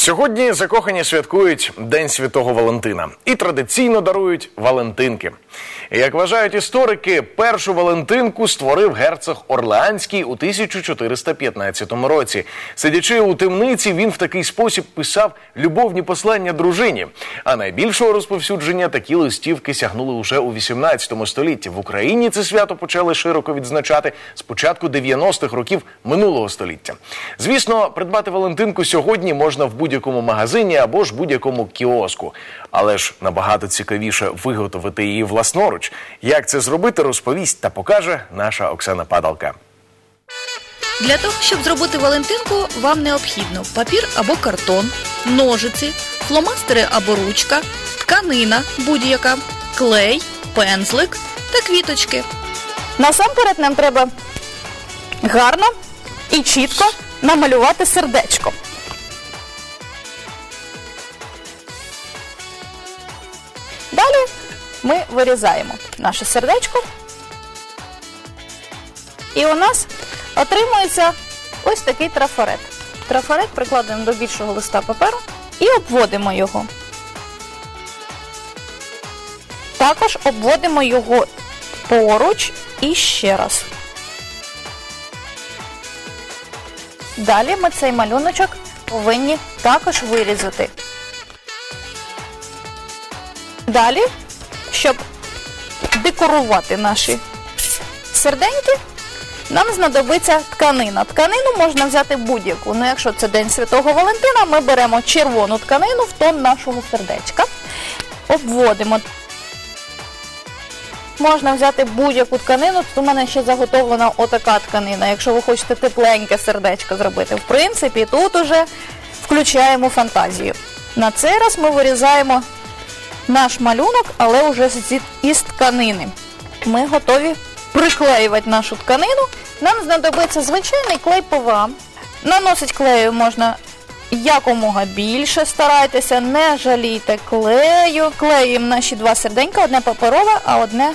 Сьогодні закохані святкують День Святого Валентина і традиційно дарують Валентинки. Як вважають історики, першу Валентинку створив герцог Орлеанський у 1415 році. Сидячи у темниці, він в такий спосіб писав любовні послання дружині. А найбільшого розповсюдження такі листівки сягнули уже у 18 столітті. В Україні це свято почали широко відзначати з початку 90-х років минулого століття. Звісно, придбати Валентинку сьогодні можна в будь-якому магазині або ж будь-якому кіоску. Але ж набагато цікавіше виготовити її власноруч. Як це зробити, розповість та покаже наша Оксана Падалка. Для того, щоб зробити Валентинку, вам необхідно папір або картон, ножиці, фломастери або ручка, тканина будь-яка, клей, пензлик та квіточки. Насамперед нам треба гарно і чітко намалювати сердечко. Далі ми вирізаємо наше сердечко. І у нас отримується ось такий трафарет. Трафарет прикладаємо до більшого листа паперу і обводимо його. Також обводимо його поруч і ще раз. Далі ми цей малюночок повинні також вирізати. Далі, щоб декорувати наші серденьки, нам знадобиться тканина. Тканину можна взяти будь-яку. Ну, якщо це День Святого Валентина, ми беремо червону тканину в тон нашого сердечка, обводимо Можна взяти будь-яку тканину, тут у мене ще заготовлена отака тканина, якщо ви хочете тепленьке сердечко зробити. В принципі, тут уже включаємо фантазію. На цей раз ми вирізаємо наш малюнок, але вже із тканини. Ми готові приклеювати нашу тканину. Нам знадобиться звичайний клей ПВА. Наносить клею можна якомога більше старайтеся, не жалійте клею. Клеїмо наші два серденька, одне паперове, а одне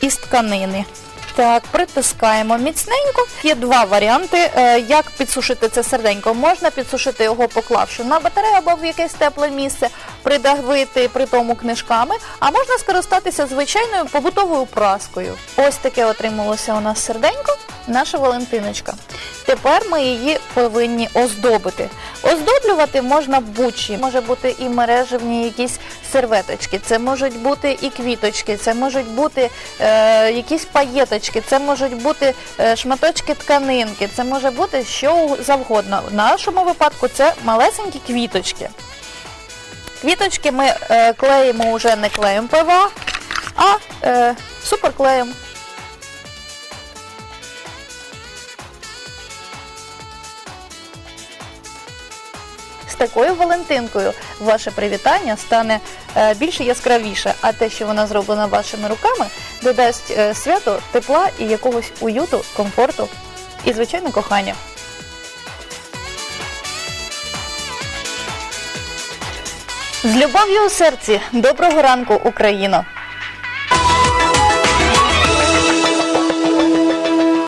із тканини. Так, притискаємо міцненько. Є два варіанти, е, як підсушити це серденько. Можна підсушити його, поклавши на батарею або в якесь тепле місце, придавити при тому книжками, а можна скористатися звичайною побутовою праскою. Ось таке отрималося у нас серденько, наша Валентиночка. Тепер ми її повинні оздобити. Оздоблювати можна будь-чим. Може бути і мережевні якісь серветочки, це можуть бути і квіточки, це можуть бути е, якісь паєточки, це можуть бути е, шматочки тканинки, це може бути що завгодно. В нашому випадку це малесенькі квіточки. Квіточки ми е, клеїмо вже не клеєм ПВА, а е, суперклеєм. З такою Валентинкою ваше привітання стане е, більше яскравіше, а те, що вона зроблена вашими руками, додасть е, свято тепла і якогось уюту, комфорту і, звичайно, кохання. З любов'ю у серці, доброго ранку, Україно!